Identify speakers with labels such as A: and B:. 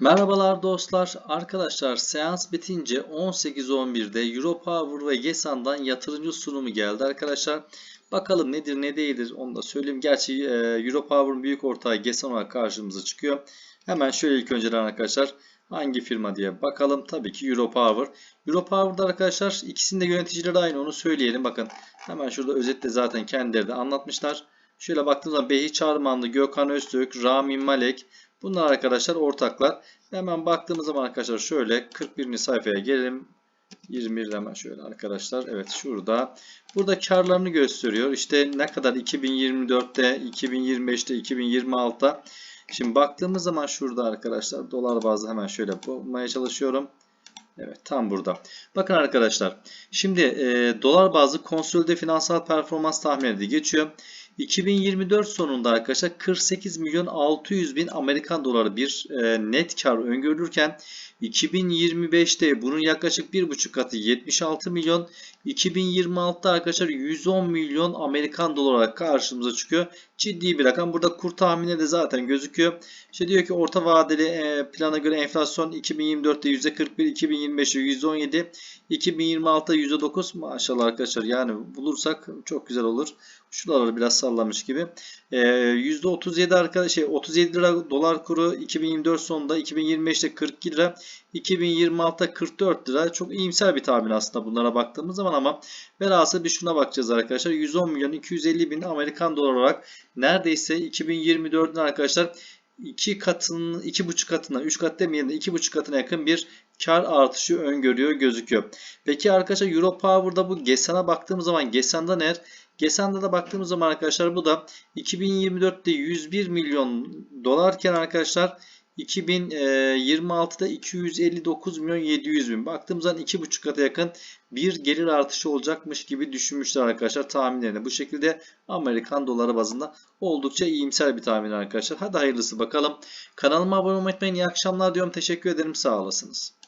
A: Merhabalar dostlar. Arkadaşlar seans bitince 18.11'de Europower ve Gesan'dan yatırımcı sunumu geldi arkadaşlar. Bakalım nedir ne değildir onu da söyleyeyim. Gerçi e, Europower'ın büyük ortağı Gesan olarak karşımıza çıkıyor. Hemen şöyle ilk önceden arkadaşlar hangi firma diye bakalım. Tabii ki Europower. Europower'da arkadaşlar ikisinin de yöneticileri aynı onu söyleyelim. Bakın hemen şurada özetle zaten kendileri de anlatmışlar. Şöyle baktığımız zaman Behi Çarmanlı, Gökhan Öztürk, Rami Malek, Bunlar arkadaşlar ortaklar. Hemen baktığımız zaman arkadaşlar şöyle 41. sayfaya gelelim. 21 hemen şöyle arkadaşlar. Evet şurada. Burada karlarını gösteriyor. İşte ne kadar 2024'te, 2025'te, 2026'da. Şimdi baktığımız zaman şurada arkadaşlar dolar bazlı hemen şöyle bulmaya çalışıyorum. Evet tam burada. Bakın arkadaşlar. Şimdi e, dolar bazlı konsolide finansal performans tahminleri geçiyor. 2024 sonunda arkadaşlar 48 milyon 600 bin Amerikan doları bir e, net kar öngörülürken 2025'te bunun yaklaşık 1,5 katı 76 milyon 2026'da arkadaşlar 110 milyon Amerikan dolar olarak karşımıza çıkıyor. Ciddi bir rakam. Burada kur tahmini de zaten gözüküyor. İşte diyor ki orta vadeli e, plana göre enflasyon 2024'te %41, 2025'te %17, 2026'da %9 maşallah arkadaşlar yani bulursak çok güzel olur. Şuraları biraz sallamış gibi. E, %37 arkadaşlar şey 37 lira dolar kuru 2024 sonunda 2025'te 42 lira 2026'da 44 lira. Çok iyimser bir tahmin aslında bunlara baktığımız zaman ama velhasıl bir şuna bakacağız arkadaşlar. 110 milyon 250 bin Amerikan dolar olarak neredeyse 2024'ün arkadaşlar 2 katının 2,5 katına 3 kat demeyelim de 2,5 katına yakın bir kar artışı öngörüyor gözüküyor. Peki arkadaşlar Europower'da bu GESAN'a baktığımız zaman GESAN'da ne? GESAN'da da baktığımız zaman arkadaşlar bu da 2024'te 101 milyon dolarken arkadaşlar 2026'da 259 milyon 700 bin. Baktığımız zaman 2,5 kata yakın bir gelir artışı olacakmış gibi düşünmüşler arkadaşlar tahminlerini. Bu şekilde Amerikan doları bazında oldukça iyimser bir tahmin arkadaşlar. Hadi hayırlısı bakalım. Kanalıma abone olmayı unutmayın. İyi akşamlar diyorum. Teşekkür ederim. Sağ olasınız.